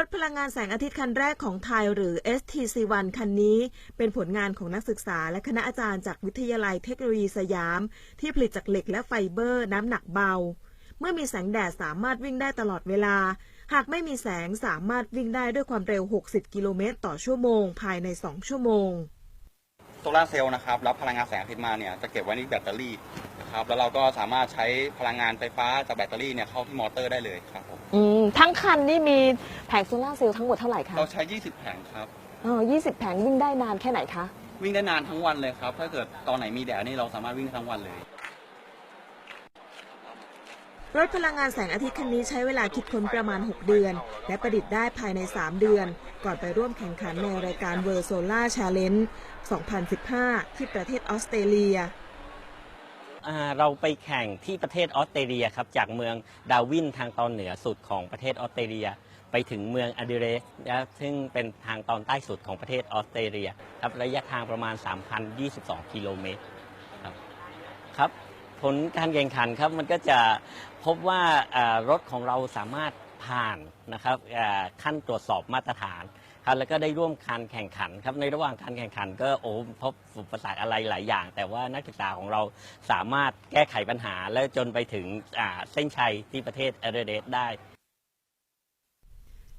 รถพลังงานแสงอาทิตย์คันแรกของไทยหรือ STC1 คันนี้ เป็นผลงานของนักศึกษาและคณะอาจารย์จากวิทยาลัยเทคโนโลยีสยาม ที่ผลิตจากเหล็กและไฟเบอร์น้ำหนักเบา เมื่อมีแสงแดดสามารถวิ่งได้ตลอดเวลา หากไม่มีแสงสามารถวิ่งได้ด้วยความเร็ว 60 กิโลเมตรต่อชั่วโมง ภายใน 2 ชั่วโมง ลาร์เซลล์นะครับรับพลังงานแสงอาทิตย์มาเนี่ยจะเก็บไว้ในแบตเตอรี่นะครับแล้วเราก็สามารถใช้พลังงานไฟฟ้าจากแบตเตอรี่เนี่ยเข้าที่มอเตอร์ได้เลยครับผมอืมทั้งคันนี่มีแผงโซลาร์เซลล์ทั้งหมดเท่าไหร่คะเราใช้ 20 แผงครับอ๋อ20 แผงวิ่งได้นานแค่ไหนคะ วิ่งได้นานทั้งวันเลยครับ ถ้าเกิดตอนไหนมีแดดนี่เราสามารถวิ่งได้ทั้งวันเลย รถพลังงานแสงอาทิตย์คันนี้ใช้เวลาคิดค้นประมาณ 6 เดือน และประดิษฐ์ได้ภายใน 3 เดือน ก่อนไปร่วมแข่งขันในรายการ World Solar Challenge 2015 ที่ประเทศออสเตรเลียเราไปแข่งที่ประเทศออสเตรเลียครับ จากเมืองดาวินทางตอนเหนือสุดของประเทศออสเตรเลีย ไปถึงเมืองอดิเรสซึ่งเป็นทางตอนใต้สุดของประเทศออสเตรเลียครับระยะทางประมาณ 3,022 กิโลเมตรครับครับผลการแข่งขันครับมันก็จะพบว่ารถของเราสามารถ ผ่านนะครับขั้นตรวจสอบมาตรฐานครับแล้วก็ได้ร่วมการแข่งขันครับในระหว่างการแข่งขัน ก็โอ้พบอุปสรรคอะไรหลายอย่าง แต่ว่านักศึกษาของเราสามารถแก้ไขปัญหา และจนไปถึงเส้นชัยที่ประเทศเอเดเดสได้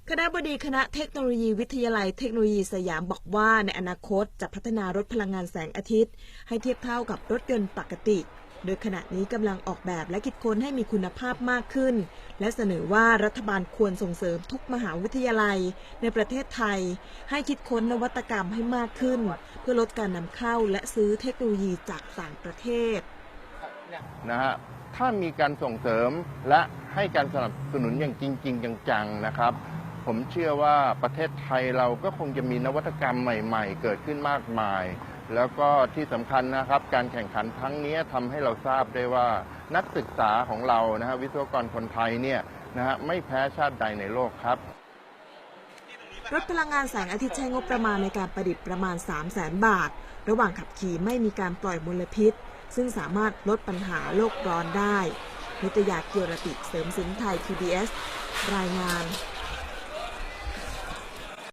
คณะบดีคณะเทคโนโลยีวิทยาลัยเทคโนโลยีสยามบอกว่าในอนาคตจะพัฒนารถพลังงานแสงอาทิตย์ ให้เทียบเท่ากับรถยนต์ปกติ โดยขณะนี้กำลังออกแบบและคิดค้นให้มีคุณภาพมากขึ้น และเสนอว่ารัฐบาลควรส่งเสริมทุกมหาวิทยาลัย ในประเทศไทย ให้คิดค้นนวัตกรรมให้มากขึ้น เพื่อลดการนำเข้าและซื้อเทคโนโลยีจากต่างประเทศนะฮะถ้ามีการส่งเสริมและให้การสนับสนุนอย่างจริง ๆ จังๆนะครับ ผมเชื่อว่าประเทศไทยเราก็คงจะมีนวัตกรรมใหม่ ๆ เกิดขึ้นมากมาย แล้วก็ที่สำคัญนะครับการแข่งขันครั้งนี้ทำให้เราทราบได้ว่านักศึกษาของเรานะฮะวิศวกรคนไทยเนี่ยนะฮะไม่แพ้ชาติใดในโลกครับ รถพลังงานแสงอาทิตย์ใช้งบประมาณในการประดิษฐ์ประมาณ 3 0 0แสนบาท ระหว่างขับขี่ไม่มีการปล่อยมลพิษ ซึ่งสามารถลดปัญหาโลกร้อนได้นิตยาเกียรติเสริมสินไทย PBS รายงาน